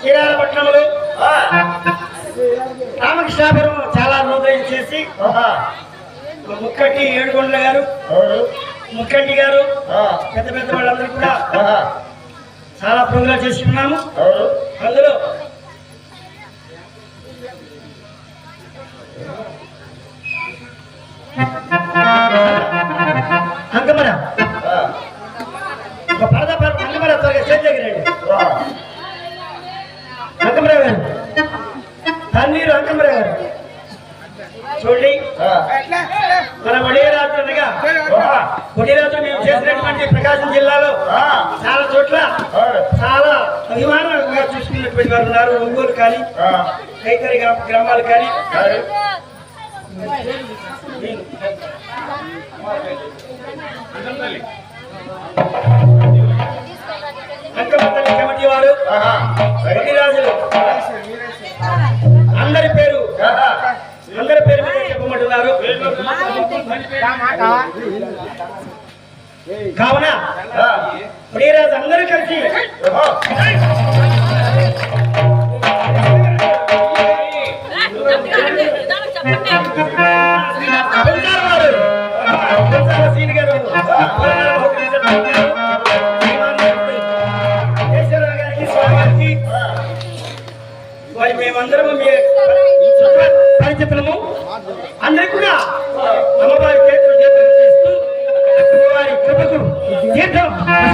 శ్రీరామపట్నంలో రామకృష్ణాపురం చాలా రోజులు చేసి ముక్కటి ఏడుకొండల గారు? ముక్కంటి గారు పెద్ద పెద్ద వాళ్ళందరూ కూడా చాలా ప్రోగ్రాం చేసి ఉన్నాము ఎవరు? అందులో అంకమర. ఒక పరద పర అంకమర త్వరగా చేతి దగ్గర అంకమర గారు. చూడండి. మన వడియరాజు అనగా ఆహా, వడియరాజు మేము చేసినటువంటి ప్రకాశం జిల్లాలో చాలా చోట్ల? చాలా అభిమానంగా చూసుకున్నటువంటి వారు ఉన్నారు. ఒంగోలు కానీ కైకరి గ్రామ- గ్రామాలు కానీ. ఎవరు? కావున స్వామి అందరూ కలిసి మేమందరము మీ అందరికి కూడా అమ్మవారి